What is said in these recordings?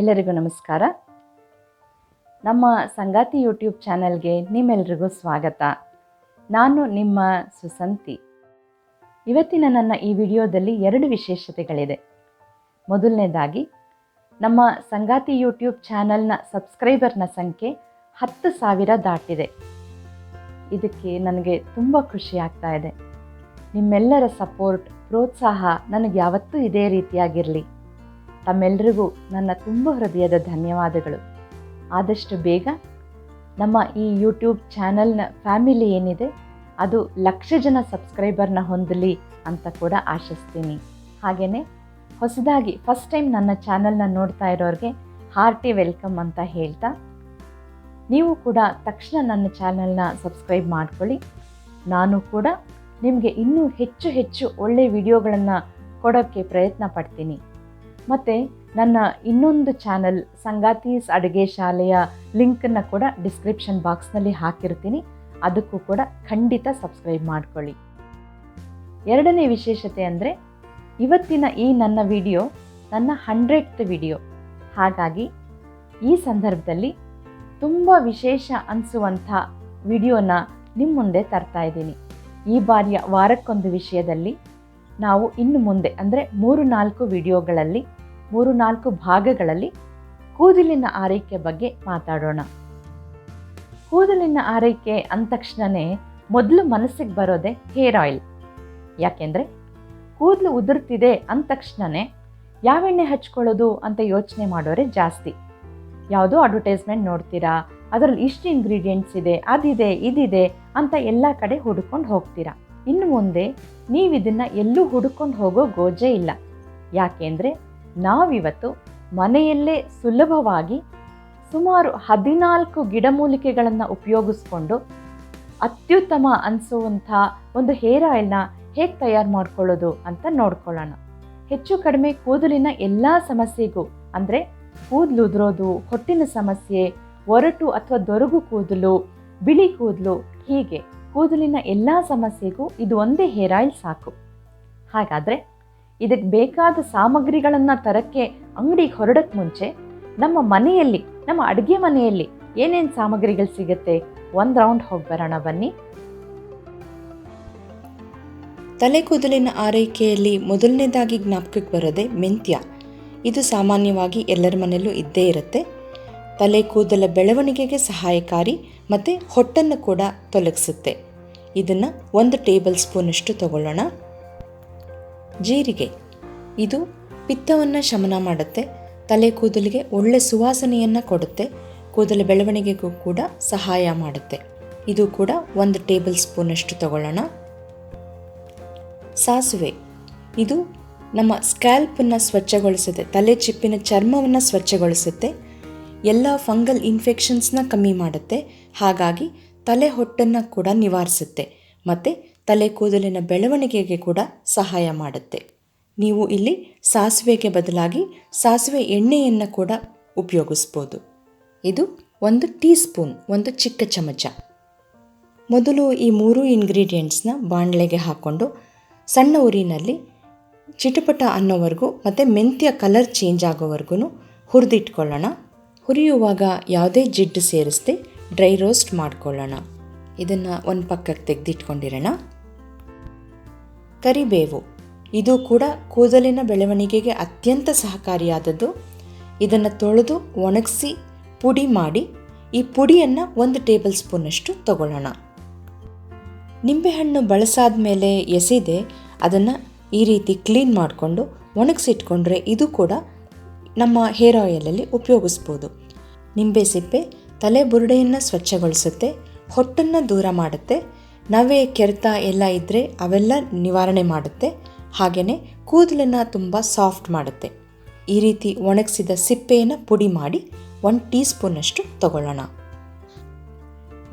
ಎಲ್ಲರಿಗೂ ನಮಸ್ಕಾರ. ನಮ್ಮ ಸಂಗಾತಿ ಯೂಟ್ಯೂಬ್ ಚಾನಲ್ಗೆ ನಿಮ್ಮೆಲ್ರಿಗೂ ಸ್ವಾಗತ. ನಾನು ನಿಮ್ಮ ಸುಸಂತಿ. ಇವತ್ತಿನ ನನ್ನ ಈ ವಿಡಿಯೋದಲ್ಲಿ ಎರಡು ವಿಶೇಷತೆಗಳಿದೆ. ಮೊದಲನೇದಾಗಿ, ನಮ್ಮ ಸಂಗಾತಿ ಯೂಟ್ಯೂಬ್ ಚಾನಲ್ನ ಸಬ್ಸ್ಕ್ರೈಬರ್ನ ಸಂಖ್ಯೆ ಹತ್ತು ಸಾವಿರ ದಾಟಿದೆ. ಇದಕ್ಕೆ ನನಗೆ ತುಂಬ ಖುಷಿ ಆಗ್ತಾ ಇದೆ. ನಿಮ್ಮೆಲ್ಲರ ಸಪೋರ್ಟ್, ಪ್ರೋತ್ಸಾಹ ನನಗೆ ಯಾವತ್ತೂ ಇದೇ ರೀತಿಯಾಗಿರಲಿ. ತಮ್ಮೆಲ್ಲರಿಗೂ ನನ್ನ ತುಂಬ ಹೃದಯದ ಧನ್ಯವಾದಗಳು. ಆದಷ್ಟು ಬೇಗ ನಮ್ಮ ಈ ಯೂಟ್ಯೂಬ್ ಚಾನಲ್ನ ಫ್ಯಾಮಿಲಿ ಏನಿದೆ, ಅದು ಲಕ್ಷ ಜನ ಸಬ್ಸ್ಕ್ರೈಬರ್ನ ಹೊಂದಲಿ ಅಂತ ಕೂಡ ಆಶಿಸ್ತೀನಿ. ಹಾಗೆಯೇ ಹೊಸದಾಗಿ ಫಸ್ಟ್ ಟೈಮ್ ನನ್ನ ಚಾನಲ್ನ ನೋಡ್ತಾ ಇರೋರಿಗೆ ಹಾರ್ಟಿ ವೆಲ್ಕಮ್ ಅಂತ ಹೇಳ್ತಾ, ನೀವು ಕೂಡ ತಕ್ಷಣ ನನ್ನ ಚಾನಲ್ನ ಸಬ್ಸ್ಕ್ರೈಬ್ ಮಾಡ್ಕೊಳ್ಳಿ. ನಾನು ಕೂಡ ನಿಮಗೆ ಇನ್ನೂ ಹೆಚ್ಚು ಹೆಚ್ಚು ಒಳ್ಳೆಯ ವಿಡಿಯೋಗಳನ್ನು ಕೊಡೋಕ್ಕೆ ಪ್ರಯತ್ನ ಪಡ್ತೀನಿ. ಮತ್ತು ನನ್ನ ಇನ್ನೊಂದು ಚಾನಲ್ ಸಂಗಾತೀಸ್ ಅಡುಗೆ ಶಾಲೆಯ ಲಿಂಕನ್ನು ಕೂಡ ಡಿಸ್ಕ್ರಿಪ್ಷನ್ ಬಾಕ್ಸ್ನಲ್ಲಿ ಹಾಕಿರ್ತೀನಿ. ಅದಕ್ಕೂ ಕೂಡ ಖಂಡಿತ ಸಬ್ಸ್ಕ್ರೈಬ್ ಮಾಡ್ಕೊಳ್ಳಿ. ಎರಡನೇ ವಿಶೇಷತೆ ಅಂದರೆ ಇವತ್ತಿನ ಈ ನನ್ನ ವಿಡಿಯೋ ನನ್ನ ಹಂಡ್ರೆಡ್ತ್ ವಿಡಿಯೋ. ಹಾಗಾಗಿ ಈ ಸಂದರ್ಭದಲ್ಲಿ ತುಂಬ ವಿಶೇಷ ಅನಿಸುವಂಥ ವಿಡಿಯೋನ ನಿಮ್ಮ ಮುಂದೆ ತರ್ತಾ ಇದ್ದೀನಿ. ಈ ಬಾರಿಯ ವಾರಕ್ಕೊಂದು ವಿಷಯದಲ್ಲಿ ನಾವು ಇನ್ನು ಮುಂದೆ, ಅಂದರೆ ಮೂರು ನಾಲ್ಕು ವಿಡಿಯೋಗಳಲ್ಲಿ, ಮೂರು ನಾಲ್ಕು ಭಾಗಗಳಲ್ಲಿ ಕೂದಲಿನ ಆರೈಕೆ ಬಗ್ಗೆ ಮಾತಾಡೋಣ. ಕೂದಲಿನ ಆರೈಕೆ ಅಂದ ತಕ್ಷಣವೇ ಮೊದಲು ಮನಸ್ಸಿಗೆ ಬರೋದೆ ಹೇರ್ ಆಯಿಲ್. ಯಾಕೆಂದರೆ ಕೂದಲು ಉದುರ್ತಿದೆ ಅಂದ ತಕ್ಷಣವೇ ಯಾವ ಎಣ್ಣೆ ಹಚ್ಕೊಳ್ಳೋದು ಅಂತ ಯೋಚನೆ ಮಾಡೋರೆ ಜಾಸ್ತಿ. ಯಾವುದೋ ಅಡ್ವರ್ಟೈಸ್ಮೆಂಟ್ ನೋಡ್ತೀರಾ, ಅದರಲ್ಲಿ ಇಷ್ಟು ಇಂಗ್ರೀಡಿಯೆಂಟ್ಸ್ ಇದೆ, ಅದಿದೆ, ಇದಿದೆ ಅಂತ ಎಲ್ಲ ಕಡೆ ಹುಡ್ಕೊಂಡು ಹೋಗ್ತೀರಾ. ಇನ್ನು ಮುಂದೆ ನೀವು ಇದನ್ನು ಎಲ್ಲೂ ಹುಡುಕೊಂಡು ಹೋಗೋ ಗೋಜೆ ಇಲ್ಲ. ಯಾಕೆಂದರೆ ನಾವಿವತ್ತು ಮನೆಯಲ್ಲೇ ಸುಲಭವಾಗಿ ಸುಮಾರು ಹದಿನಾಲ್ಕು ಗಿಡಮೂಲಿಕೆಗಳನ್ನು ಉಪಯೋಗಿಸ್ಕೊಂಡು ಅತ್ಯುತ್ತಮ ಅನಿಸುವಂಥ ಒಂದು ಹೇರ್ ಆಯಿಲ್ನ ಹೇಗೆ ತಯಾರು ಮಾಡ್ಕೊಳ್ಳೋದು ಅಂತ ನೋಡ್ಕೊಳ್ಳೋಣ. ಹೆಚ್ಚು ಕಡಿಮೆ ಕೂದಲಿನ ಎಲ್ಲ ಸಮಸ್ಯೆಗೂ, ಅಂದರೆ ಕೂದಲು ಉದುರೋದು, ಹೊಟ್ಟಿನ ಸಮಸ್ಯೆ, ಒರಟು ಅಥವಾ ದೊರಗು ಕೂದಲು, ಬಿಳಿ ಕೂದಲು ಹೀಗೆ ಕೂದಲಿನ ಎಲ್ಲ ಸಮಸ್ಯೆಗೂ ಇದು ಒಂದೇ ಹೇರ್ ಆಯಿಲ್ ಸಾಕು. ಹಾಗಾದರೆ ಇದಕ್ಕೆ ಬೇಕಾದ ಸಾಮಗ್ರಿಗಳನ್ನು ತರಕ್ಕೆ ಅಂಗಡಿಗೆ ಹೊರಡಕ್ಕೆ ಮುಂಚೆ ನಮ್ಮ ಮನೆಯಲ್ಲಿ, ನಮ್ಮ ಅಡುಗೆ ಮನೆಯಲ್ಲಿ ಏನೇನು ಸಾಮಗ್ರಿಗಳು ಸಿಗುತ್ತೆ? ಒಂದು ರೌಂಡ್ ಹೋಗಿ ಬರೋಣ ಬನ್ನಿ. ತಲೆ ಕೂದಲಿನ ಆರೈಕೆಯಲ್ಲಿ ಮೊದಲನೇದಾಗಿ ಜ್ಞಾಪಕಕ್ಕೆ ಬರೋದೇ ಮೆಂತ್ಯ. ಇದು ಸಾಮಾನ್ಯವಾಗಿ ಎಲ್ಲರ ಮನೆಯಲ್ಲೂ ಇದ್ದೇ ಇರುತ್ತೆ. ತಲೆ ಕೂದಲ ಬೆಳವಣಿಗೆಗೆ ಸಹಾಯಕಾರಿ ಮತ್ತು ಹೊಟ್ಟನ್ನು ಕೂಡ ತೊಲಗಿಸುತ್ತೆ. ಇದನ್ನು ಒಂದು ಟೇಬಲ್ ಸ್ಪೂನಷ್ಟು ತಗೊಳ್ಳೋಣ. ಜೀರಿಗೆ. ಇದು ಪಿತ್ತವನ್ನು ಶಮನ ಮಾಡುತ್ತೆ. ತಲೆ ಕೂದಲಿಗೆ ಒಳ್ಳೆ ಸುವಾಸನೆಯನ್ನು ಕೊಡುತ್ತೆ. ಕೂದಲ ಬೆಳವಣಿಗೆಗೂ ಕೂಡ ಸಹಾಯ ಮಾಡುತ್ತೆ. ಇದು ಕೂಡ ಒಂದು ಟೇಬಲ್ ಸ್ಪೂನಷ್ಟು ತಗೊಳ್ಳೋಣ. ಸಾಸಿವೆ. ಇದು ನಮ್ಮ ಸ್ಕ್ಯಾಲ್ಪನ್ನು ಸ್ವಚ್ಛಗೊಳಿಸುತ್ತೆ. ತಲೆ ಚಿಪ್ಪಿನ ಚರ್ಮವನ್ನು ಸ್ವಚ್ಛಗೊಳಿಸುತ್ತೆ. ಎಲ್ಲ ಫಂಗಲ್ ಇನ್ಫೆಕ್ಷನ್ಸ್ನ ಕಮ್ಮಿ ಮಾಡುತ್ತೆ. ಹಾಗಾಗಿ ತಲೆ ಹೊಟ್ಟನ್ನು ಕೂಡ ನಿವಾರಿಸುತ್ತೆ ಮತ್ತು ತಲೆ ಕೂದಲಿನ ಬೆಳವಣಿಗೆಗೆ ಕೂಡ ಸಹಾಯ ಮಾಡುತ್ತೆ. ನೀವು ಇಲ್ಲಿ ಸಾಸಿವೆಗೆ ಬದಲಾಗಿ ಸಾಸಿವೆ ಎಣ್ಣೆಯನ್ನು ಕೂಡ ಉಪಯೋಗಿಸ್ಬೋದು. ಇದು ಒಂದು ಟೀ ಸ್ಪೂನ್ ಒಂದು ಚಿಕ್ಕ ಚಮಚ. ಮೊದಲು ಈ ಮೂರು ಇಂಗ್ರೀಡಿಯೆಂಟ್ಸ್ನ ಬಾಣಲೆಗೆ ಹಾಕ್ಕೊಂಡು ಸಣ್ಣ ಉರಿನಲ್ಲಿ ಚಿಟಪಟ ಅನ್ನೋವರೆಗೂ ಮತ್ತು ಮೆಂತ್ಯ ಕಲರ್ ಚೇಂಜ್ ಆಗೋವರೆಗೂ ಹುರಿದಿಟ್ಕೊಳ್ಳೋಣ. ಹುರಿಯುವಾಗ ಯಾವುದೇ ಜಿಡ್ಡು ಸೇರಿಸದೆ ಡ್ರೈ ರೋಸ್ಟ್ ಮಾಡ್ಕೊಳ್ಳೋಣ. ಇದನ್ನು ಒಂದು ಪಕ್ಕಕ್ಕೆ ತೆಗೆದಿಟ್ಕೊಂಡಿರೋಣ. ಕರಿಬೇವು. ಇದು ಕೂಡ ಕೂದಲಿನ ಬೆಳವಣಿಗೆಗೆ ಅತ್ಯಂತ ಸಹಕಾರಿಯಾದದ್ದು. ಇದನ್ನು ತೊಳೆದು ಒಣಗಿಸಿ ಪುಡಿ ಮಾಡಿ ಈ ಪುಡಿಯನ್ನು ಒಂದು ಟೇಬಲ್ ಸ್ಪೂನಷ್ಟು ತಗೊಳ್ಳೋಣ. ನಿಂಬೆಹಣ್ಣು ಬಳಸಾದ ಮೇಲೆ ಎಸೆದೆ ಅದನ್ನು ಈ ರೀತಿ ಕ್ಲೀನ್ ಮಾಡಿಕೊಂಡು ಒಣಗಿಸಿಟ್ಕೊಂಡ್ರೆ ಇದು ಕೂಡ ನಮ್ಮ ಹೇರ್ ಆಯಿಲಲ್ಲಿ ಉಪಯೋಗಿಸ್ಬೋದು. ನಿಂಬೆ ಸಿಪ್ಪೆ ತಲೆ ಬುರುಡೆಯನ್ನು ಸ್ವಚ್ಛಗೊಳಿಸುತ್ತೆ, ಹೊಟ್ಟನ್ನು ದೂರ ಮಾಡುತ್ತೆ, ನವೆ, ಕೆರೆತ ಎಲ್ಲ ಇದ್ದರೆ ಅವೆಲ್ಲ ನಿವಾರಣೆ ಮಾಡುತ್ತೆ ಹಾಗೆಯೇ ಕೂದಲನ್ನು ತುಂಬ ಸಾಫ್ಟ್ ಮಾಡುತ್ತೆ. ಈ ರೀತಿ ಒಣಗಿಸಿದ ಸಿಪ್ಪೆಯನ್ನು ಪುಡಿ ಮಾಡಿ ಒಂದು ಟೀ ಸ್ಪೂನಷ್ಟು ತಗೊಳ್ಳೋಣ.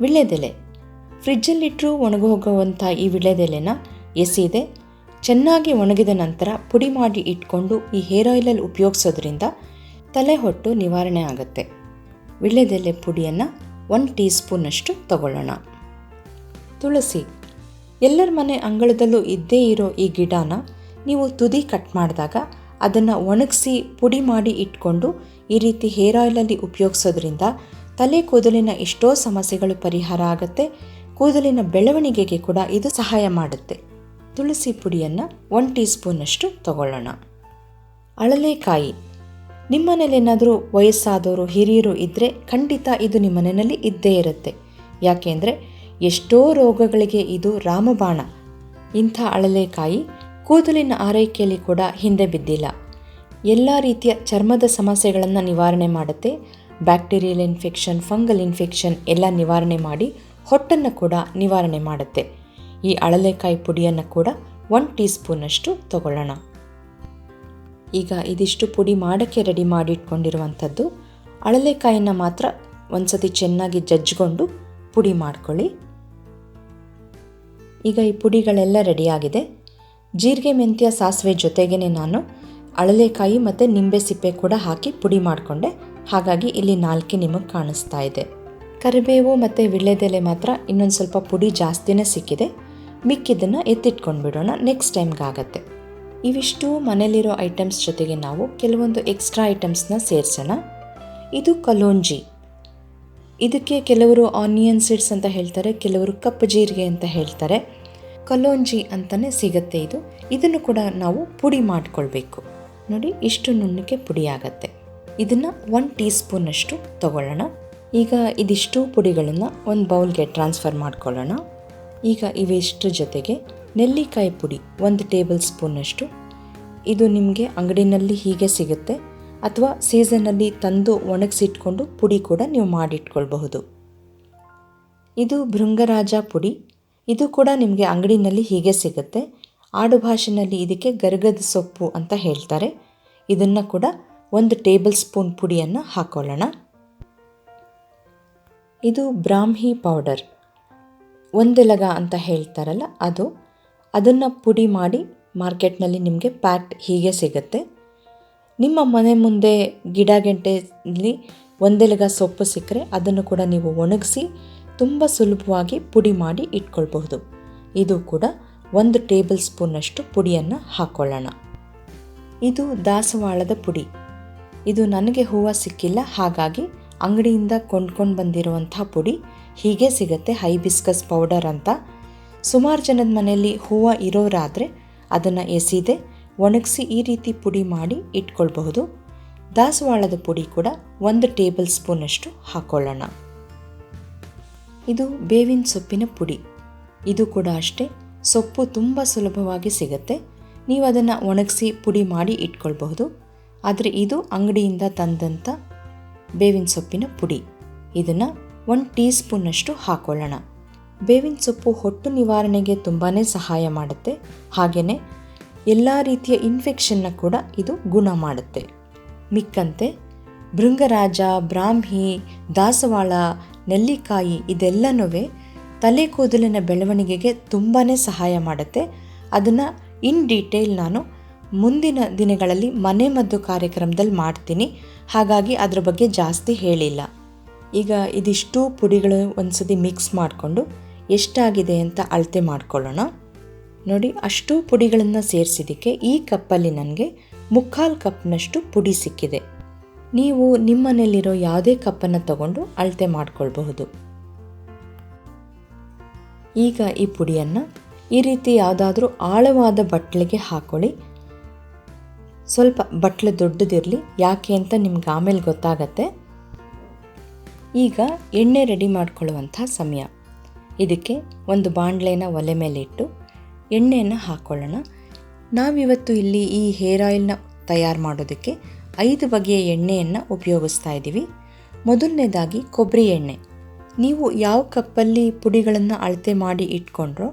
ವಿಳ್ಯದೆಲೆ ಫ್ರಿಜ್ಜಲ್ಲಿಟ್ಟರೂ ಒಣಗೋಗುವಂಥ ಈ ವಿಳ್ಯದೆಲೆನ ಎಸೆದೆ ಚೆನ್ನಾಗಿ ಒಣಗಿದ ನಂತರ ಪುಡಿ ಮಾಡಿ ಇಟ್ಕೊಂಡು ಈ ಹೇರ್ ಆಯಿಲಲ್ಲಿ ಉಪಯೋಗಿಸೋದ್ರಿಂದ ತಲೆ ಹೊಟ್ಟು ನಿವಾರಣೆ ಆಗುತ್ತೆ. ವಿಳ್ಯದೆಲೆ ಪುಡಿಯನ್ನು ಒನ್ ಟೀ ಸ್ಪೂನಷ್ಟು ತಗೊಳ್ಳೋಣ. ತುಳಸಿ, ಎಲ್ಲರ ಮನೆ ಅಂಗಳದಲ್ಲೂ ಇದ್ದೇ ಇರೋ ಈ ಗಿಡನ ನೀವು ತುದಿ ಕಟ್ ಮಾಡಿದಾಗ ಅದನ್ನು ಒಣಗಿಸಿ ಪುಡಿ ಮಾಡಿ ಇಟ್ಕೊಂಡು ಈ ರೀತಿ ಹೇರ್ ಆಯಿಲಲ್ಲಿ ಉಪಯೋಗಿಸೋದ್ರಿಂದ ತಲೆ ಕೂದಲಿನ ಎಷ್ಟೋ ಸಮಸ್ಯೆಗಳು ಪರಿಹಾರ ಆಗುತ್ತೆ. ಕೂದಲಿನ ಬೆಳವಣಿಗೆಗೆ ಕೂಡ ಇದು ಸಹಾಯ ಮಾಡುತ್ತೆ. ತುಳಸಿ ಪುಡಿಯನ್ನು ಒನ್ ಟೀ ಸ್ಪೂನಷ್ಟು ತಗೊಳ್ಳೋಣ. ಅಳಲೆಕಾಯಿ. ನಿಮ್ಮನೇಲಿ ಏನಾದರೂ ವಯಸ್ಸಾದವರು, ಹಿರಿಯರು ಇದ್ದರೆ ಖಂಡಿತ ಇದು ನಿಮ್ಮ ಮನೆಯಲ್ಲಿ ಇದ್ದೇ ಇರುತ್ತೆ. ಯಾಕೆಂದರೆ ಎಷ್ಟೋ ರೋಗಗಳಿಗೆ ಇದು ರಾಮಬಾಣ. ಇಂಥ ಅಳಲೆಕಾಯಿ ಕೂದಲಿನ ಆರೈಕೆಯಲ್ಲಿ ಕೂಡ ಹಿಂದೆ ಬಿದ್ದಿಲ್ಲ. ಎಲ್ಲ ರೀತಿಯ ಚರ್ಮದ ಸಮಸ್ಯೆಗಳನ್ನು ನಿವಾರಣೆ ಮಾಡುತ್ತೆ. ಬ್ಯಾಕ್ಟೀರಿಯಲ್ ಇನ್ಫೆಕ್ಷನ್, ಫಂಗಲ್ ಇನ್ಫೆಕ್ಷನ್ ಎಲ್ಲ ನಿವಾರಣೆ ಮಾಡಿ ಹೊಟ್ಟನ್ನು ಕೂಡ ನಿವಾರಣೆ ಮಾಡುತ್ತೆ. ಈ ಅಳಲೆಕಾಯಿ ಪುಡಿಯನ್ನು ಕೂಡ ಒನ್ ಟೀ ಸ್ಪೂನಷ್ಟು ತಗೊಳ್ಳೋಣ. ಈಗ ಇದಿಷ್ಟು ಪುಡಿ ಮಾಡೋಕ್ಕೆ ರೆಡಿ ಮಾಡಿಟ್ಕೊಂಡಿರುವಂಥದ್ದು. ಅಳಲೆಕಾಯಿನ ಮಾತ್ರ ಒಂದ್ಸತಿ ಚೆನ್ನಾಗಿ ಜಜ್ಜಿಕೊಂಡು ಪುಡಿ ಮಾಡ್ಕೊಳ್ಳಿ. ಈಗ ಈ ಪುಡಿಗಳೆಲ್ಲ ರೆಡಿಯಾಗಿದೆ ಜೀರಿಗೆ, ಮೆಂತ್ಯ, ಸಾಸಿವೆ ಜೊತೆಗೇ ನಾನು ಅಳಲೆಕಾಯಿ ಮತ್ತು ನಿಂಬೆ ಸಿಪ್ಪೆ ಕೂಡ ಹಾಕಿ ಪುಡಿ ಮಾಡಿಕೊಂಡೆ. ಹಾಗಾಗಿ ಇಲ್ಲಿ ನಾಲ್ಕೆ ನಿಮಗೆ ಕಾಣಿಸ್ತಾ ಇದೆ. ಕರಿಬೇವು ಮತ್ತು ವಿಳ್ಳೆದೆಲೆ ಮಾತ್ರ ಇನ್ನೊಂದು ಸ್ವಲ್ಪ ಪುಡಿ ಜಾಸ್ತಿನೇ ಸಿಕ್ಕಿದೆ. ಮಿಕ್ಕಿದ್ದನ್ನು ಎತ್ತಿಟ್ಕೊಂಡು ಬಿಡೋಣ ನೆಕ್ಸ್ಟ್ ಟೈಮ್ಗಾಗತ್ತೆ ಇವಿಷ್ಟು ಮನೇಲಿರೋ ಐಟಮ್ಸ್ ಜೊತೆಗೆ ನಾವು ಕೆಲವೊಂದು ಎಕ್ಸ್ಟ್ರಾ ಐಟಮ್ಸ್ನ ಸೇರಿಸೋಣ. ಇದು ಕಲೋಂಜಿ. ಇದಕ್ಕೆ ಕೆಲವರು ಆನಿಯನ್ ಸೀಡ್ಸ್ ಅಂತ ಹೇಳ್ತಾರೆ, ಕೆಲವರು ಕಪ್ಪು ಜೀರಿಗೆ ಅಂತ ಹೇಳ್ತಾರೆ. ಕಲೋಂಜಿ ಅಂತಲೇ ಸಿಗುತ್ತೆ ಇದು. ಇದನ್ನು ಕೂಡ ನಾವು ಪುಡಿ ಮಾಡಿಕೊಳ್ಬೇಕು. ನೋಡಿ, ಇಷ್ಟು ನುಣ್ಣಕ್ಕೆ ಪುಡಿ ಆಗತ್ತೆ. ಇದನ್ನು ಒನ್ ಟೀ ಸ್ಪೂನಷ್ಟು ತಗೊಳ್ಳೋಣ. ಈಗ ಇದಿಷ್ಟು ಪುಡಿಗಳನ್ನು ಒಂದು ಬೌಲ್ಗೆ ಟ್ರಾನ್ಸ್ಫರ್ ಮಾಡ್ಕೊಳ್ಳೋಣ. ಈಗ ಇವೆಷ್ಟರ ಜೊತೆಗೆ ನೆಲ್ಲಿಕಾಯಿ ಪುಡಿ ಒಂದು ಟೇಬಲ್ ಸ್ಪೂನಷ್ಟು. ಇದು ನಿಮಗೆ ಅಂಗಡಿನಲ್ಲಿ ಹೀಗೆ ಸಿಗುತ್ತೆ. ಅಥವಾ ಸೀಸನಲ್ಲಿ ತಂದು ಒಣಗಿಸಿಟ್ಕೊಂಡು ಪುಡಿ ಕೂಡ ನೀವು ಮಾಡಿಟ್ಕೊಳ್ಬಹುದು. ಇದು ಭೃಂಗರಾಜ ಪುಡಿ. ಇದು ಕೂಡ ನಿಮಗೆ ಅಂಗಡಿನಲ್ಲಿ ಹೀಗೆ ಸಿಗುತ್ತೆ. ಆಡು ಭಾಷೆನಲ್ಲಿ ಇದಕ್ಕೆ ಗರ್ಗದ ಸೊಪ್ಪು ಅಂತ ಹೇಳ್ತಾರೆ. ಇದನ್ನು ಕೂಡ ಒಂದು ಟೇಬಲ್ ಸ್ಪೂನ್ ಪುಡಿಯನ್ನು ಹಾಕೊಳ್ಳೋಣ. ಇದು ಬ್ರಾಹ್ಮಿ ಪೌಡರ್. ಒಂದೆಲಗ ಅಂತ ಹೇಳ್ತಾರಲ್ಲ, ಅದು ಅದನ್ನು ಪುಡಿ ಮಾಡಿ ಮಾರ್ಕೆಟ್ನಲ್ಲಿ ನಿಮಗೆ ಪ್ಯಾಕ್ಟ್ ಹೀಗೆ ಸಿಗುತ್ತೆ. ನಿಮ್ಮ ಮನೆ ಮುಂದೆ ಗಿಡ ಗೆಂಟೆಯಲ್ಲಿ ಒಂದೆಲಗ ಸೊಪ್ಪು ಸಿಕ್ಕರೆ ಅದನ್ನು ಕೂಡ ನೀವು ಒಣಗಿಸಿ ತುಂಬ ಸುಲಭವಾಗಿ ಪುಡಿ ಮಾಡಿ ಇಟ್ಕೊಳ್ಬಹುದು. ಇದು ಕೂಡ ಒಂದು ಟೇಬಲ್ ಸ್ಪೂನಷ್ಟು ಪುಡಿಯನ್ನು ಹಾಕ್ಕೊಳ್ಳೋಣ ಇದು ದಾಸವಾಳದ ಪುಡಿ. ಇದು ನನಗೆ ಹೂವು ಸಿಕ್ಕಿಲ್ಲ, ಹಾಗಾಗಿ ಅಂಗಡಿಯಿಂದ ಕೊಂಡ್ಕೊಂಡು ಬಂದಿರುವಂಥ ಪುಡಿ. ಹೀಗೆ ಸಿಗುತ್ತೆ ಹೈಬಿಸ್ಕಸ್ ಪೌಡರ್ ಅಂತ. ಸುಮಾರು ಜನದ ಮನೆಯಲ್ಲಿ ಹೂವು ಇರೋರಾದರೆ ಅದನ್ನು ಎಸೆದೆ, ಒಣಗಿಸಿ ಈ ರೀತಿ ಪುಡಿ ಮಾಡಿ ಇಟ್ಕೊಳ್ಬಹುದು. ದಾಸವಾಳದ ಪುಡಿ ಕೂಡ ಒಂದು ಟೇಬಲ್ ಸ್ಪೂನಷ್ಟು ಹಾಕ್ಕೊಳ್ಳೋಣ ಇದು ಬೇವಿನ ಸೊಪ್ಪಿನ ಪುಡಿ. ಇದು ಕೂಡ ಅಷ್ಟೇ, ಸೊಪ್ಪು ತುಂಬ ಸುಲಭವಾಗಿ ಸಿಗುತ್ತೆ. ನೀವು ಅದನ್ನು ಒಣಗಿಸಿ ಪುಡಿ ಮಾಡಿ ಇಟ್ಕೊಳ್ಬಹುದು. ಆದರೆ ಇದು ಅಂಗಡಿಯಿಂದ ತಂದಂಥ ಬೇವಿನ ಸೊಪ್ಪಿನ ಪುಡಿ. ಇದನ್ನು ಒಂದು ಟೀ ಸ್ಪೂನಷ್ಟು ಹಾಕೊಳ್ಳೋಣ. ಬೇವಿನ ಸೊಪ್ಪು ಹೊಟ್ಟು ನಿವಾರಣೆಗೆ ತುಂಬಾ ಸಹಾಯ ಮಾಡುತ್ತೆ. ಹಾಗೆಯೇ ಎಲ್ಲ ರೀತಿಯ ಇನ್ಫೆಕ್ಷನ್ನ ಕೂಡ ಇದು ಗುಣ ಮಾಡುತ್ತೆ. ಮಿಕ್ಕಂತೆ, ಭೃಂಗರಾಜ, ಬ್ರಾಹ್ಮಿ, ದಾಸವಾಳ, ನೆಲ್ಲಿಕಾಯಿ ಇದೆಲ್ಲನೂ ತಲೆ ಕೂದಲಿನ ಬೆಳವಣಿಗೆಗೆ ತುಂಬಾ ಸಹಾಯ ಮಾಡುತ್ತೆ. ಅದನ್ನು ಇನ್ ಡೀಟೇಲ್ ನಾನು ಮುಂದಿನ ದಿನಗಳಲ್ಲಿ ಮನೆ ಮದ್ದು ಕಾರ್ಯಕ್ರಮದಲ್ಲಿ ಮಾಡ್ತೀನಿ. ಹಾಗಾಗಿ ಅದರ ಬಗ್ಗೆ ಜಾಸ್ತಿ ಹೇಳಿಲ್ಲ. ಈಗ ಇದಿಷ್ಟು ಪುಡಿಗಳು ಒಂದ್ಸತಿ ಮಿಕ್ಸ್ ಮಾಡಿಕೊಂಡು ಎಷ್ಟಾಗಿದೆ ಅಂತ ಅಳತೆ ಮಾಡ್ಕೊಳ್ಳೋಣ. ನೋಡಿ, ಅಷ್ಟು ಪುಡಿಗಳನ್ನು ಸೇರಿಸಿದ್ದಕ್ಕೆ ಈ ಕಪ್ಪಲ್ಲಿ ನನಗೆ ಮುಕ್ಕಾಲು ಕಪ್ನಷ್ಟು ಪುಡಿ ಸಿಕ್ಕಿದೆ. ನೀವು ನಿಮ್ಮನೇಲಿರೋ ಯಾವುದೇ ಕಪ್ಪನ್ನು ತಗೊಂಡು ಅಳತೆ ಮಾಡ್ಕೊಳ್ಬಹುದು. ಈಗ ಈ ಪುಡಿಯನ್ನು ಈ ರೀತಿ ಯಾವುದಾದ್ರೂ ಆಳವಾದ ಬಟ್ಲಿಗೆ ಹಾಕೊಳ್ಳಿ. ಸ್ವಲ್ಪ ಬಟ್ಲು ದೊಡ್ಡದಿರಲಿ, ಯಾಕೆ ಅಂತ ನಿಮ್ಗೆ ಆಮೇಲೆ ಗೊತ್ತಾಗತ್ತೆ. ಈಗ ಎಣ್ಣೆ ರೆಡಿ ಮಾಡ್ಕೊಳ್ಳುವಂಥ ಸಮಯ. ಇದಕ್ಕೆ ಒಂದು ಬಾಣಲೆನ ಒಲೆ ಮೇಲೆ ಇಟ್ಟು ಎಣ್ಣೆಯನ್ನು ಹಾಕ್ಕೊಳ್ಳೋಣ ನಾವಿವತ್ತು ಇಲ್ಲಿ ಈ ಹೇರ್ ಆಯಿಲ್ನ ತಯಾರು ಮಾಡೋದಕ್ಕೆ ಐದು ಬಗೆಯ ಎಣ್ಣೆಯನ್ನು ಉಪಯೋಗಿಸ್ತಾ ಇದ್ದೀವಿ. ಮೊದಲನೇದಾಗಿ ಕೊಬ್ಬರಿ ಎಣ್ಣೆ. ನೀವು ಯಾವ ಕಪ್ಪಲ್ಲಿ ಪುಡಿಗಳನ್ನು ಅಳತೆ ಮಾಡಿ ಇಟ್ಕೊಂಡ್ರೋ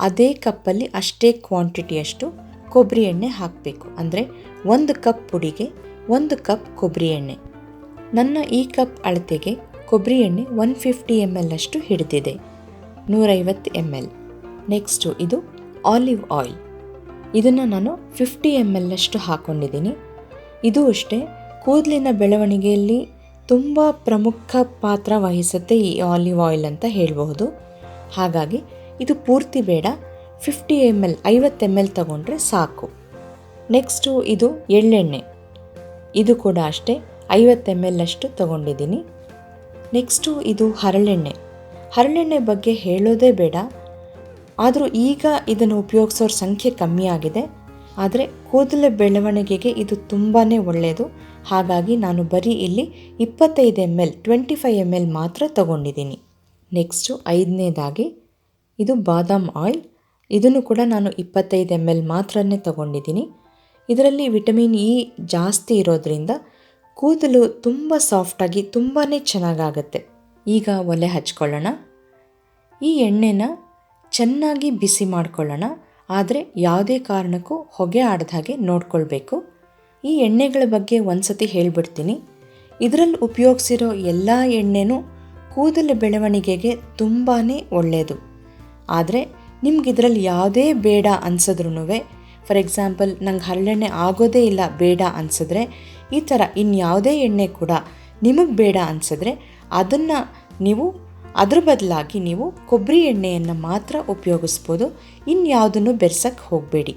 ಅದೇ ಕಪ್ಪಲ್ಲಿ ಅಷ್ಟೇ ಕ್ವಾಂಟಿಟಿಯಷ್ಟು ಕೊಬ್ಬರಿ ಎಣ್ಣೆ ಹಾಕಬೇಕು. ಅಂದರೆ ಒಂದು ಕಪ್ ಪುಡಿಗೆ ಒಂದು ಕಪ್ ಕೊಬ್ಬರಿ ಎಣ್ಣೆ. ನನ್ನ ಈ ಕಪ್ ಅಳತೆಗೆ ಕೊಬ್ಬರಿ ಎಣ್ಣೆ ಒನ್ ಫಿಫ್ಟಿ ಎಂ ಎಲ್ ಅಷ್ಟು ಹಿಡಿದಿದೆ. ನೂರೈವತ್ತು ಎಂ ಎಲ್. ನೆಕ್ಸ್ಟು ಇದು ಆಲಿವ್ ಆಯಿಲ್ ಇದನ್ನು ನಾನು ಫಿಫ್ಟಿ ಎಂ ಎಲ್ ಅಷ್ಟು ಹಾಕ್ಕೊಂಡಿದ್ದೀನಿ ಇದು ಅಷ್ಟೇ, ಕೂದಲಿನ ಬೆಳವಣಿಗೆಯಲ್ಲಿ ತುಂಬ ಪ್ರಮುಖ ಪಾತ್ರ ವಹಿಸುತ್ತೆ ಈ ಆಲಿವ್ ಆಯಿಲ್ ಅಂತ ಹೇಳಬಹುದು. ಹಾಗಾಗಿ ಇದು ಪೂರ್ತಿ ಬೇಡ, ಫಿಫ್ಟಿ ಎಂ ಎಲ್, ಐವತ್ತು ಎಂ ಎಲ್ ತಗೊಂಡ್ರೆ ಸಾಕು. ನೆಕ್ಸ್ಟು ಇದು ಎಳ್ಳೆಣ್ಣೆ. ಇದು ಕೂಡ ಅಷ್ಟೇ, ಐವತ್ತು ಎಂ ಎಲ್ ಅಷ್ಟು ತಗೊಂಡಿದ್ದೀನಿ. ನೆಕ್ಸ್ಟು ಇದು ಹರಳೆಣ್ಣೆ. ಹರಳೆಣ್ಣೆ ಬಗ್ಗೆ ಹೇಳೋದೇ ಬೇಡ. ಆದರೂ ಈಗ ಇದನ್ನು ಉಪಯೋಗಿಸೋರ ಸಂಖ್ಯೆ ಕಮ್ಮಿ ಆಗಿದೆ. ಆದರೆ ಕೂದಲ ಬೆಳವಣಿಗೆಗೆ ಇದು ತುಂಬಾ ಒಳ್ಳೆಯದು ಹಾಗಾಗಿ ನಾನು ಬರೀ ಇಲ್ಲಿ ಇಪ್ಪತ್ತೈದು M L, twenty five M L ಮಾತ್ರ ತಗೊಂಡಿದ್ದೀನಿ. ನೆಕ್ಸ್ಟು ಐದನೇದಾಗಿ ಇದು ಬಾದಾಮ್ ಆಯಿಲ್. ಇದನ್ನು ಕೂಡ ನಾನು ಇಪ್ಪತ್ತೈದು ಎಂ ಎಲ್ ಮಾತ್ರನೇ ತಗೊಂಡಿದ್ದೀನಿ. ಇದರಲ್ಲಿ ವಿಟಮಿನ್ ಇ ಜಾಸ್ತಿ ಇರೋದ್ರಿಂದ ಕೂದಲು ತುಂಬ ಸಾಫ್ಟಾಗಿ ತುಂಬಾ ಚೆನ್ನಾಗಾಗತ್ತೆ. ಈಗ ಒಲೆ ಹಚ್ಕೊಳ್ಳೋಣ. ಈ ಎಣ್ಣೆನ ಚೆನ್ನಾಗಿ ಬಿಸಿ ಮಾಡ್ಕೊಳ್ಳೋಣ. ಆದರೆ ಯಾವುದೇ ಕಾರಣಕ್ಕೂ ಹೊಗೆ ಆಡದ ಹಾಗೆ ನೋಡ್ಕೊಳ್ಬೇಕು. ಈ ಎಣ್ಣೆಗಳ ಬಗ್ಗೆ ಒಂದ್ಸತಿ ಹೇಳ್ಬಿಡ್ತೀನಿ. ಇದರಲ್ಲಿ ಉಪಯೋಗಿಸಿರೋ ಎಲ್ಲ ಎಣ್ಣೆನೂ ಕೂದಲ ಬೆಳವಣಿಗೆಗೆ ತುಂಬಾ ಒಳ್ಳೆಯದು ಆದರೆ ನಿಮ್ಗೆ ಇದರಲ್ಲಿ ಯಾವುದೇ ಬೇಡ ಅನ್ಸಿದ್ರೂ ಫಾರ್ ಎಕ್ಸಾಂಪಲ್ ನಂಗೆ ಹರಳೆಣ್ಣೆ ಆಗೋದೇ ಇಲ್ಲ ಬೇಡ ಅನ್ಸಿದ್ರೆ ಈ ಥರ ಇನ್ಯಾವುದೇ ಎಣ್ಣೆ ಕೂಡ ನಿಮಗೆ ಬೇಡ ಅನ್ಸಿದ್ರೆ ಅದನ್ನು ನೀವು, ಅದ್ರ ಬದಲಾಗಿ ನೀವು ಕೊಬ್ಬರಿ ಎಣ್ಣೆಯನ್ನು ಮಾತ್ರ ಉಪಯೋಗಿಸ್ಬೋದು. ಇನ್ಯಾವುದನ್ನು ಬೆರೆಸಕ್ಕೆ ಹೋಗಬೇಡಿ.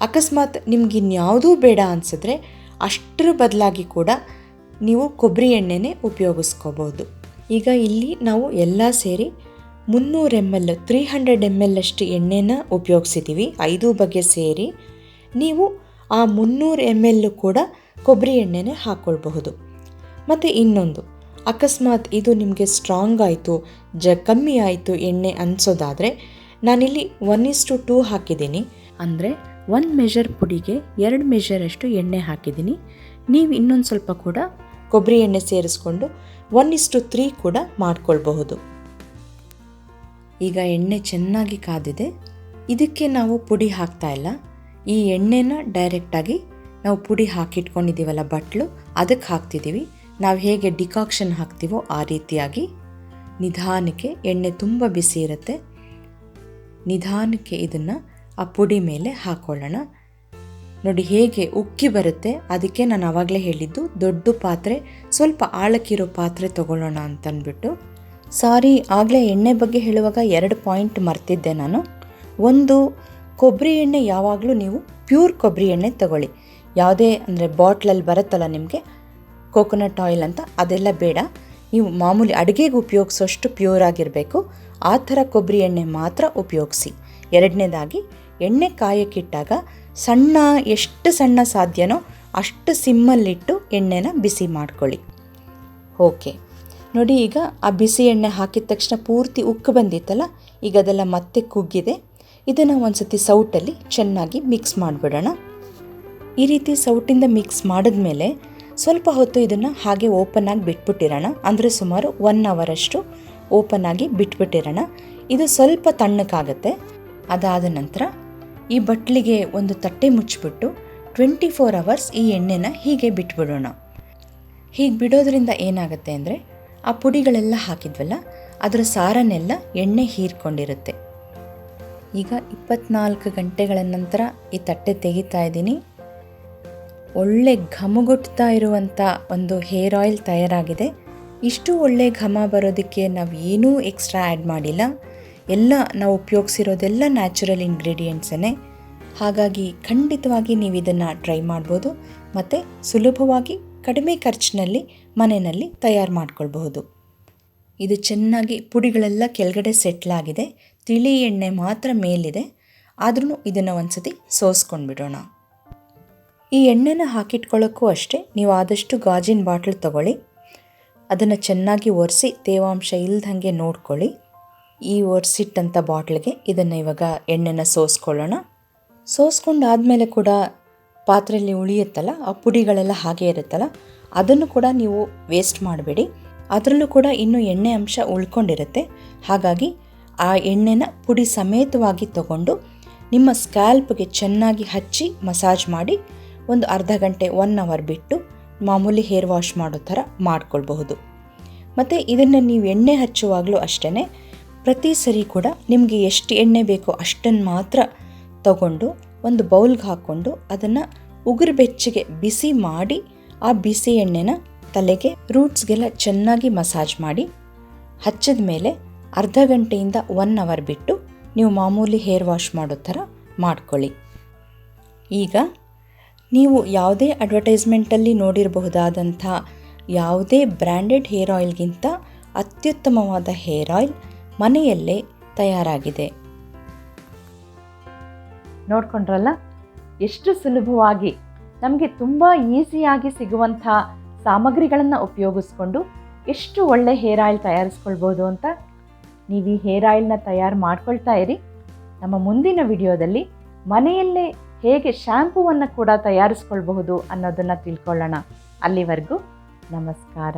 ಅಕಸ್ಮಾತ್ ನಿಮ್ಗೆ ಇನ್ಯಾವುದೂ ಬೇಡ ಅನಿಸಿದ್ರೆ ಅಷ್ಟರ ಬದಲಾಗಿ ಕೂಡ ನೀವು ಕೊಬ್ಬರಿ ಎಣ್ಣೆನೇ ಉಪಯೋಗಿಸ್ಕೋಬೋದು. ಈಗ ಇಲ್ಲಿ ನಾವು ಎಲ್ಲ ಸೇರಿ ಮುನ್ನೂರು M L three hundred M L ಅಷ್ಟು ಎಣ್ಣೆನ ಉಪಯೋಗಿಸಿದ್ದೀವಿ ಐದು ಬಗೆ ಸೇರಿ ನೀವು ಆ ಮುನ್ನೂರು ಎಂ ಎಲ್ಲು ಕೂಡ ಕೊಬ್ಬರಿ ಎಣ್ಣೆನೇ ಹಾಕ್ಕೊಳ್ಬಹುದು ಮತ್ತು ಇನ್ನೊಂದು, ಅಕಸ್ಮಾತ್ ಇದು ನಿಮಗೆ ಸ್ಟ್ರಾಂಗ್ ಆಯಿತು, ಜ ಕಮ್ಮಿ ಆಯಿತು ಎಣ್ಣೆ ಅನಿಸೋದಾದರೆ, ನಾನಿಲ್ಲಿ ಒನ್ ಇಸ್ಟು ಟೂ ಹಾಕಿದ್ದೀನಿ. ಅಂದರೆ ಒನ್ ಮೆಷರ್ ಪುಡಿಗೆ ಎರಡು ಮೆಷರಷ್ಟು ಎಣ್ಣೆ ಹಾಕಿದ್ದೀನಿ. ನೀವು ಇನ್ನೊಂದು ಸ್ವಲ್ಪ ಕೂಡ ಕೊಬ್ಬರಿ ಎಣ್ಣೆ ಸೇರಿಸ್ಕೊಂಡು ಒನ್ ಇಸ್ಟು ತ್ರೀ ಕೂಡ ಮಾಡ್ಕೊಳ್ಬಹುದು. ಈಗ ಎಣ್ಣೆ ಚೆನ್ನಾಗಿ ಕಾದಿದೆ. ಇದಕ್ಕೆ ನಾವು ಪುಡಿ ಹಾಕ್ತಾ ಇಲ್ಲ. ಈ ಎಣ್ಣೆನ ಡೈರೆಕ್ಟಾಗಿ ನಾವು ಪುಡಿ ಹಾಕಿಟ್ಕೊಂಡಿದ್ದೀವಲ್ಲ ಬಟ್ಲು, ಅದಕ್ಕೆ ಹಾಕ್ತಿದ್ದೀವಿ. ನಾವು ಹೇಗೆ ಡಿಕಾಕ್ಷನ್ ಹಾಕ್ತೀವೋ ಆ ರೀತಿಯಾಗಿ ನಿಧಾನಕ್ಕೆ ಎಣ್ಣೆ ತುಂಬ ಬಿಸಿ ಇರುತ್ತೆ. ನಿಧಾನಕ್ಕೆ ಇದನ್ನು ಆ ಪುಡಿ ಮೇಲೆ ಹಾಕ್ಕೊಳ್ಳೋಣ ನೋಡಿ ಹೇಗೆ ಉಕ್ಕಿ ಬರುತ್ತೆ, ಅದಕ್ಕೆ ನಾನು ಆವಾಗಲೇ ಹೇಳಿದ್ದು ದೊಡ್ಡ ಪಾತ್ರೆ, ಸ್ವಲ್ಪ ಆಳಕ್ಕಿರೋ ಪಾತ್ರೆ ತಗೊಳ್ಳೋಣ ಅಂತಂದ್ಬಿಟ್ಟು. ಸಾರಿ, ಆಗಲೇ ಎಣ್ಣೆ ಬಗ್ಗೆ ಹೇಳುವಾಗ ಎರಡು ಪಾಯಿಂಟ್ ಮರ್ತಿದ್ದೆ ನಾನು. ಒಂದು, ಕೊಬ್ಬರಿ ಎಣ್ಣೆ ಯಾವಾಗಲೂ ನೀವು ಪ್ಯೂರ್ ಕೊಬ್ಬರಿ ಎಣ್ಣೆ ತಗೊಳ್ಳಿ. ಯಾವುದೇ ಅಂದರೆ ಬಾಟ್ಲಲ್ಲಿ ಬರುತ್ತಲ್ಲ ನಿಮಗೆ? ಕೋಕೋನಟ್ ಆಯಿಲ್ ಅಂತ? ಅದೆಲ್ಲ ಬೇಡ. ನೀವು ಮಾಮೂಲಿ ಅಡುಗೆಗೆ ಉಪಯೋಗಿಸೋಷ್ಟು ಪ್ಯೂರ್ ಆಗಿರಬೇಕು. ಆ ಥರ ಕೊಬ್ಬರಿ ಎಣ್ಣೆ ಮಾತ್ರ ಉಪಯೋಗಿಸಿ. ಎರಡನೇದಾಗಿ, ಎಣ್ಣೆ ಕಾಯಕ್ಕಿಟ್ಟಾಗ ಸಣ್ಣ, ಎಷ್ಟು ಸಣ್ಣ ಸಾಧ್ಯನೋ ಅಷ್ಟು ಸಿಮ್ಮಲ್ಲಿಟ್ಟು ಎಣ್ಣೆನ ಬಿಸಿ ಮಾಡ್ಕೊಳ್ಳಿ. ಓಕೆ. ನೋಡಿ, ಈಗ ಆ ಬಿಸಿ ಎಣ್ಣೆ ಹಾಕಿದ ತಕ್ಷಣ ಪೂರ್ತಿ ಉಕ್ಕು ಬಂದಿತ್ತಲ್ಲ, ಈಗ ಅದೆಲ್ಲ ಮತ್ತೆ ಕುಗ್ಗಿದೆ. ಇದನ್ನು ಒಂದು ಸತಿ ಸೌಟಲ್ಲಿ ಚೆನ್ನಾಗಿ ಮಿಕ್ಸ್ ಮಾಡಿಬಿಡೋಣ. ಈ ರೀತಿ ಸೌಟಿಂದ ಮಿಕ್ಸ್ ಮಾಡಿದ್ಮೇಲೆ ಸ್ವಲ್ಪ ಹೊತ್ತು ಇದನ್ನು ಹಾಗೆ ಓಪನ್ ಆಗಿ ಬಿಟ್ಬಿಟ್ಟಿರೋಣ. ಅಂದರೆ ಸುಮಾರು ಒನ್ ಅವರಷ್ಟು ಓಪನ್ ಆಗಿ ಬಿಟ್ಬಿಟ್ಟಿರೋಣ. ಇದು ಸ್ವಲ್ಪ ತಣ್ಣಕ್ಕಾಗತ್ತೆ ಅದಾದ ನಂತರ ಈ ಬಟ್ಲಿಗೆ ಒಂದು ತಟ್ಟೆ ಮುಚ್ಚಿಬಿಟ್ಟು ಟ್ವೆಂಟಿ ಫೋರ್ ಅವರ್ಸ್ ಈ ಎಣ್ಣೆನ ಹೀಗೆ ಬಿಟ್ಬಿಡೋಣ. ಹೀಗೆ ಬಿಡೋದ್ರಿಂದ ಏನಾಗುತ್ತೆ ಅಂದರೆ ಆ ಪುಡಿಗಳೆಲ್ಲ ಹಾಕಿದ್ವಲ್ಲ, ಅದರ ಸಾರನ್ನೆಲ್ಲ ಎಣ್ಣೆ ಹೀರ್ಕೊಂಡಿರುತ್ತೆ. ಈಗ ಇಪ್ಪತ್ನಾಲ್ಕು ಗಂಟೆಗಳ ನಂತರ ಈ ತಟ್ಟೆ ತೆಗಿತಾ ಇದ್ದೀನಿ. ಒಳ್ಳೆ ಘಮಗುಟ್ತಾ ಇರುವಂಥ ಒಂದು ಹೇರ್ ಆಯಿಲ್ ತಯಾರಾಗಿದೆ. ಇಷ್ಟು ಒಳ್ಳೆ ಘಮ ಬರೋದಕ್ಕೆ ನಾವು ಏನೂ ಎಕ್ಸ್ಟ್ರಾ ಆ್ಯಡ್ ಮಾಡಿಲ್ಲ. ಎಲ್ಲ ನಾವು ಉಪಯೋಗಿಸಿರೋದೆಲ್ಲ ನ್ಯಾಚುರಲ್ ಇಂಗ್ರೀಡಿಯೆಂಟ್ಸನ್ನೇ ಹಾಗಾಗಿ ಖಂಡಿತವಾಗಿ ನೀವು ಇದನ್ನು ಟ್ರೈ ಮಾಡ್ಬೋದು. ಮತ್ತು ಸುಲಭವಾಗಿ ಕಡಿಮೆ ಖರ್ಚಿನಲ್ಲಿ ಮನೆಯಲ್ಲಿ ತಯಾರು ಮಾಡ್ಕೊಳ್ಬಹುದು. ಇದು ಚೆನ್ನಾಗಿ ಪುಡಿಗಳೆಲ್ಲ ಕೆಳಗಡೆ ಸೆಟ್ಲಾಗಿದೆ ತಿಳಿ ಎಣ್ಣೆ ಮಾತ್ರ ಮೇಲಿದೆ. ಆದ್ರೂ ಇದನ್ನು ಒಂದ್ಸತಿ ಸೋಸ್ಕೊಂಡ್ಬಿಡೋಣ. ಈ ಎಣ್ಣೆನ ಹಾಕಿಟ್ಕೊಳ್ಳೋಕ್ಕೂ ಅಷ್ಟೇ ನೀವು ಆದಷ್ಟು ಗಾಜಿನ ಬಾಟ್ಲ್ ತಗೊಳ್ಳಿ. ಅದನ್ನು ಚೆನ್ನಾಗಿ ಒರೆಸಿ ತೇವಾಂಶ ಇಲ್ದಂಗೆ ನೋಡ್ಕೊಳ್ಳಿ. ಈ ಒರೆಸಿಟ್ಟಂಥ ಬಾಟ್ಲಿಗೆ ಇದನ್ನು ಇವಾಗ ಎಣ್ಣೆನ ಸೋಸ್ಕೊಳ್ಳೋಣ. ಸೋಸ್ಕೊಂಡಾದಮೇಲೆ ಕೂಡ ಪಾತ್ರೆಯಲ್ಲಿ ಉಳಿಯುತ್ತಲ್ಲ, ಆ ಪುಡಿಗಳೆಲ್ಲ ಹಾಗೆ ಇರುತ್ತಲ್ಲ, ಅದನ್ನು ಕೂಡ ನೀವು ವೇಸ್ಟ್ ಮಾಡಬೇಡಿ. ಅದರಲ್ಲೂ ಕೂಡ ಇನ್ನೂ ಎಣ್ಣೆ ಅಂಶ ಉಳ್ಕೊಂಡಿರುತ್ತೆ. ಹಾಗಾಗಿ ಆ ಎಣ್ಣೆನ ಪುಡಿ ಸಮೇತವಾಗಿ ತಗೊಂಡು ನಿಮ್ಮ ಸ್ಕ್ಯಾಲ್ಪ್ಗೆ ಚೆನ್ನಾಗಿ ಹಚ್ಚಿ ಮಸಾಜ್ ಮಾಡಿ ಒಂದು ಅರ್ಧ ಗಂಟೆ ಒನ್ ಅವರ್ ಬಿಟ್ಟು ಮಾಮೂಲಿ ಹೇರ್ ವಾಶ್ ಮಾಡೋ ಥರ ಮಾಡ್ಕೊಳ್ಬಹುದು. ಮತ್ತು ಇದನ್ನು ನೀವು ಎಣ್ಣೆ ಹಚ್ಚುವಾಗಲೂ ಅಷ್ಟೇ ಪ್ರತಿ ಸರಿ ಕೂಡ ನಿಮಗೆ ಎಷ್ಟು ಎಣ್ಣೆ ಬೇಕೋ ಅಷ್ಟನ್ನು ಮಾತ್ರ ತಗೊಂಡು ಒಂದು ಬೌಲ್ಗೆ ಹಾಕ್ಕೊಂಡು ಅದನ್ನು ಉಗುರು ಬೆಚ್ಚಗೆ ಬಿಸಿ ಮಾಡಿ ಆ ಬಿಸಿ ಎಣ್ಣೆನ ತಲೆಗೆ ರೂಟ್ಸ್ಗೆಲ್ಲ ಚೆನ್ನಾಗಿ ಮಸಾಜ್ ಮಾಡಿ ಹಚ್ಚಿದ ಮೇಲೆ ಅರ್ಧ ಗಂಟೆಯಿಂದ ಒನ್ ಅವರ್ ಬಿಟ್ಟು ನೀವು ಮಾಮೂಲಿ ಹೇರ್ ವಾಶ್ ಮಾಡೋ ಥರ ಮಾಡ್ಕೊಳ್ಳಿ. ಈಗ ನೀವು ಯಾವುದೇ ಅಡ್ವರ್ಟೈಸ್ಮೆಂಟಲ್ಲಿ ನೋಡಿರಬಹುದಾದಂಥ ಯಾವುದೇ ಬ್ರ್ಯಾಂಡೆಡ್ ಹೇರ್ ಆಯಿಲ್ಗಿಂತ ಅತ್ಯುತ್ತಮವಾದ ಹೇರ್ ಆಯಿಲ್ ಮನೆಯಲ್ಲೇ ತಯಾರಾಗಿದೆ. ನೋಡ್ಕೊಂಡ್ರಲ್ಲ? ಎಷ್ಟು ಸುಲಭವಾಗಿ ನಮಗೆ ತುಂಬ ಈಸಿಯಾಗಿ ಸಿಗುವಂಥ ಸಾಮಗ್ರಿಗಳನ್ನು ಉಪಯೋಗಿಸ್ಕೊಂಡು ಎಷ್ಟು ಒಳ್ಳೆ ಹೇರ್ ಆಯಿಲ್ ತಯಾರಿಸ್ಕೊಳ್ಬೋದು ಅಂತ ನೀವು ಈ ಹೇರ್ ಆಯಿಲ್ನ ತಯಾರು ಮಾಡ್ಕೊಳ್ತಾ ಇರಿ. ನಮ್ಮ ಮುಂದಿನ ವಿಡಿಯೋದಲ್ಲಿ ಮನೆಯಲ್ಲೇ ಹೇಗೆ ಶ್ಯಾಂಪೂವನ್ನು ಕೂಡ ತಯಾರಿಸ್ಕೊಳ್ಬಹುದು ಅನ್ನೋದನ್ನು ತಿಳ್ಕೊಳ್ಳೋಣ. ಅಲ್ಲಿವರೆಗೂ ನಮಸ್ಕಾರ.